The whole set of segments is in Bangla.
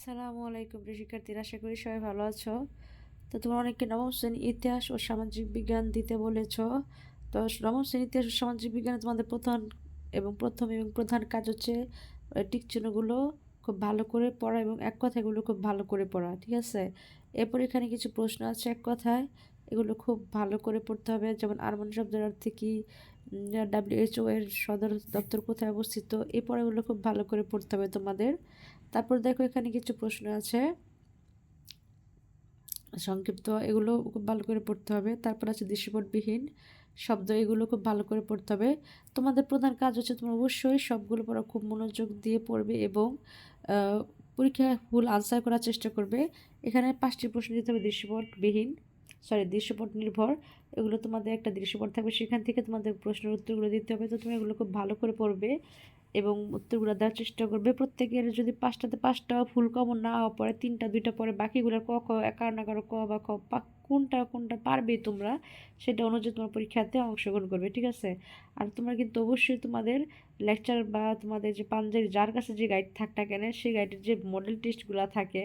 আসসালামু আলাইকুম প্রিয় শিক্ষার্থী আশা করি সবাই ভালো আছো। তো তোমরা অনেককে নবম শ্রেণি ইতিহাস ও সামাজিক বিজ্ঞান দিতে বলেছ। তো নবম শ্রেণি ইতিহাস ও সামাজিক বিজ্ঞানে তোমাদের প্রধান এবং প্রথম এবং প্রধান কাজ হচ্ছে টিক চিহ্নগুলো খুব ভালো করে পড়া এবং এক কথাগুলো খুব ভালো করে পড়া, ঠিক আছে? এরপর এখানে কিছু প্রশ্ন আছে এক কথায়। এগুলো খুব ভালো করে পড়তে হবে। যেমন আরমান শব্দের অর্থে কি? ডাব্লিউএইচও এর সদর দপ্তর কোথায় অবস্থিত? এই পড়াগুলো খুব ভালো করে পড়তে হবে তোমাদের। তারপর দেখো এখানে কিছু প্রশ্ন আছে। সংক্ষিপ্ত, এগুলো খুব ভালো করে পড়তে হবে। তারপর আছে দৃশ্যপটবিহীন শব্দ, এগুলো খুব ভালো করে পড়তে হবে। তোমাদের প্রধান কাজ হচ্ছে তোমরা অবশ্যই সবগুলো পড়া খুব মনোযোগ দিয়ে পড়বে এবং পরীক্ষায় ফুল আনসার করার চেষ্টা করবে। এখানে পাঁচটি প্রশ্ন দিতে হবে দৃশ্যপটবিহীন সরি দৃশ্যপট নির্ভর। এগুলো তোমাদের একটা দৃশ্যপট থাকবে। সেখান থেকে তোমাদের প্রশ্নের উত্তরগুলো দিতে হবে। তো তুমি এগুলো খুব ভালো করে পড়বে এবং উত্তরগুলো দেওয়ার চেষ্টা করবে। প্রত্যেকের যদি পাঁচটাতে পাঁচটা, ফুল কমন না হওয়া পরে তিনটা, দুইটা পরে বাকিগুলো ক ক একার না কারও ক বা খ কোনটা কোনটা পারবে তোমরা, সেটা অনুযায়ী তোমার পরীক্ষাতে অংশগ্রহণ করবে, ঠিক আছে? আর তোমরা কিন্তু অবশ্যই তোমাদের লেকচার বা তোমাদের যে পাঞ্জাবি, যার কাছে যে গাইড থাক না কেন, সেই গাইডের যে মডেল টেস্টগুলো থাকে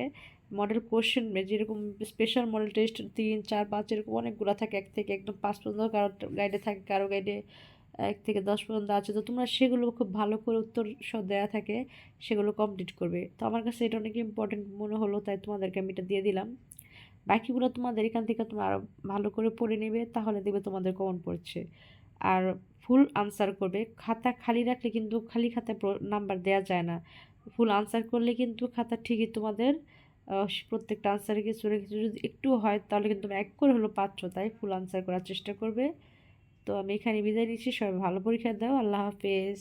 মডেল কোশ্চেন যেরকম স্পেশাল মডেল টেস্ট তিন, চার, পাঁচ এরকম অনেকগুলো থাকে, এক থেকে একদম পাঁচ পর্যন্ত কারও গাইডে থাকে, কারও গাইডে এক থেকে দশ পর্যন্ত আছে। তো তোমরা সেগুলো খুব ভালো করে উত্তর দেওয়া থাকে, সেগুলো কমপ্লিট করবে। তো আমার কাছে এটা অনেক ইম্পর্টেন্ট মনে হলো, তাই তোমাদেরকে আমি এটা দিয়ে দিলাম। বাকিগুলো তোমাদের এখান থেকে তোমরা আরও ভালো করে পড়ে নেবে, তাহলে দেখবে তোমাদের কমন পড়ছে। আর ফুল আনসার করবে। খাতা খালি রাখলে কিন্তু, খালি খাতায় নাম্বার দেওয়া যায় না। ফুল আনসার করলে কিন্তু খাতা ঠিকই তোমাদের প্রত্যেকটা আনসারে কিছু না কিছু যদি একটু হয়, তাহলে কিন্তু এক করে হলো পাচ্ছ। তাই ফুল আনসার করার চেষ্টা করবে। তো আমি এখানে বিদায় নিচ্ছি। সবাই ভালো পরীক্ষা দাও। আল্লাহ হাফেজ।